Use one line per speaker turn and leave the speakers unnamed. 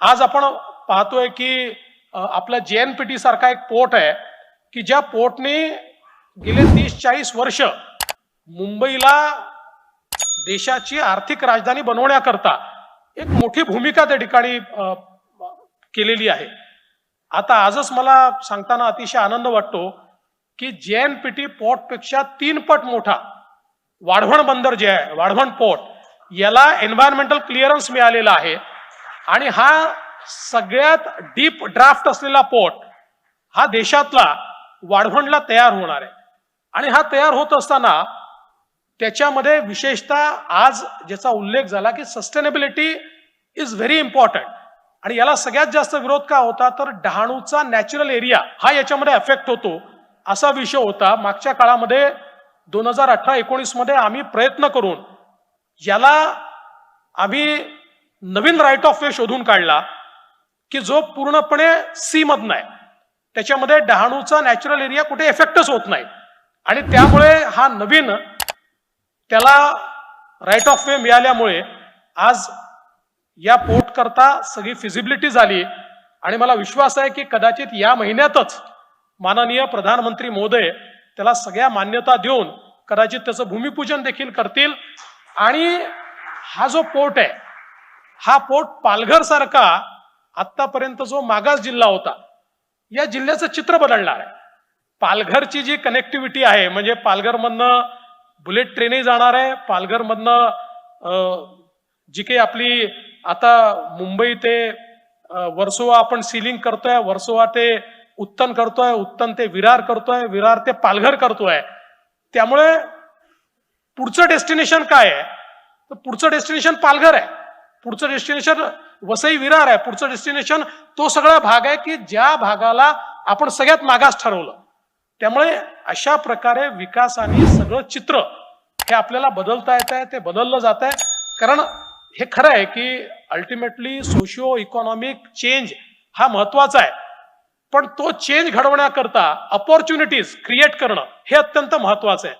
आज आपण पाहतोय की आपला जे एन पी टी सारखा एक पोर्ट आहे की ज्या पोर्टने गेले तीस चाळीस वर्ष मुंबईला देशाची आर्थिक राजधानी बनवण्याकरता एक मोठी भूमिका त्या ठिकाणी केलेली आहे. आता आजच मला सांगताना अतिशय आनंद वाटतो की जे एन पी टी पोर्टपेक्षा तीन पट मोठा वाढवण बंदर जे आहे वाढवण पोर्ट याला एन्व्हायरमेंटल क्लिअरन्स मिळालेला आहे. आणि हा सगळ्यात डीप ड्राफ्ट असलेला पोर्ट हा देशातला वाढवणला तयार होणार आहे. आणि हा तयार होत असताना त्याच्यामध्ये विशेषतः आज ज्याचा उल्लेख झाला की सस्टेनेबिलिटी इज व्हेरी इम्पॉर्टंट आणि याला सगळ्यात जास्त विरोध का होता? तर डहाणूचा नॅचरल एरिया हा याच्यामध्ये अफेक्ट होतो. असा विषय होता. मागच्या काळामध्ये दोन हजार अठरा एकोणीसमध्ये आम्ही प्रयत्न करून याला आम्ही नवीन राईट ऑफ वे शोधून काढला की जो पूर्णपणे सी मधनं आहे. त्याच्यामध्ये डहाणूचा नॅचरल एरिया कुठे इफेक्टच होत नाही. आणि त्यामुळे हा नवीन त्याला राईट ऑफ वे मिळाल्यामुळे आज या पोर्ट करता सगळी फिजिबिलिटी झाली. आणि मला विश्वास आहे की कदाचित या महिन्यातच माननीय प्रधानमंत्री मोदय त्याला सगळ्या मान्यता देऊन कदाचित त्याचं भूमिपूजन देखील करतील. आणि हा जो पोर्ट आहे हा पोर्ट पालघर सारखा आतापर्यंत जो मागास जिल्हा होता या जिल्ह्याचं चित्र बदलणार आहे. पालघरची जी कनेक्टिव्हिटी आहे म्हणजे पालघरमधनं बुलेट ट्रेनही जाणार आहे. पालघरमधनं जी काही आपली आता मुंबई ते वर्सोवा आपण सिलिंग करतोय वर्सोवा ते उत्तन करतोय उत्तन ते विरार करतोय विरार ते पालघर करतोय. त्यामुळे पुढचं डेस्टिनेशन काय आहे? तर पुढचं डेस्टिनेशन पालघर आहे. पुढचं डेस्टिनेशन वसई विरार आहे. पुढचं डेस्टिनेशन तो सगळा भाग आहे की ज्या भागाला आपण सगळ्यात मागास ठरवलं. त्यामुळे अशा प्रकारे विकासाने सगळं चित्र हे आपल्याला बदलता येत आहे ते बदललं जात आहे कारण हे खरं आहे की अल्टिमेटली सोशिओ इकॉनॉमिक चेंज हा महत्त्वाचा आहे. पण तो चेंज घडवण्याकरता अपॉर्च्युनिटीज क्रिएट करणं हे अत्यंत महत्वाचं आहे.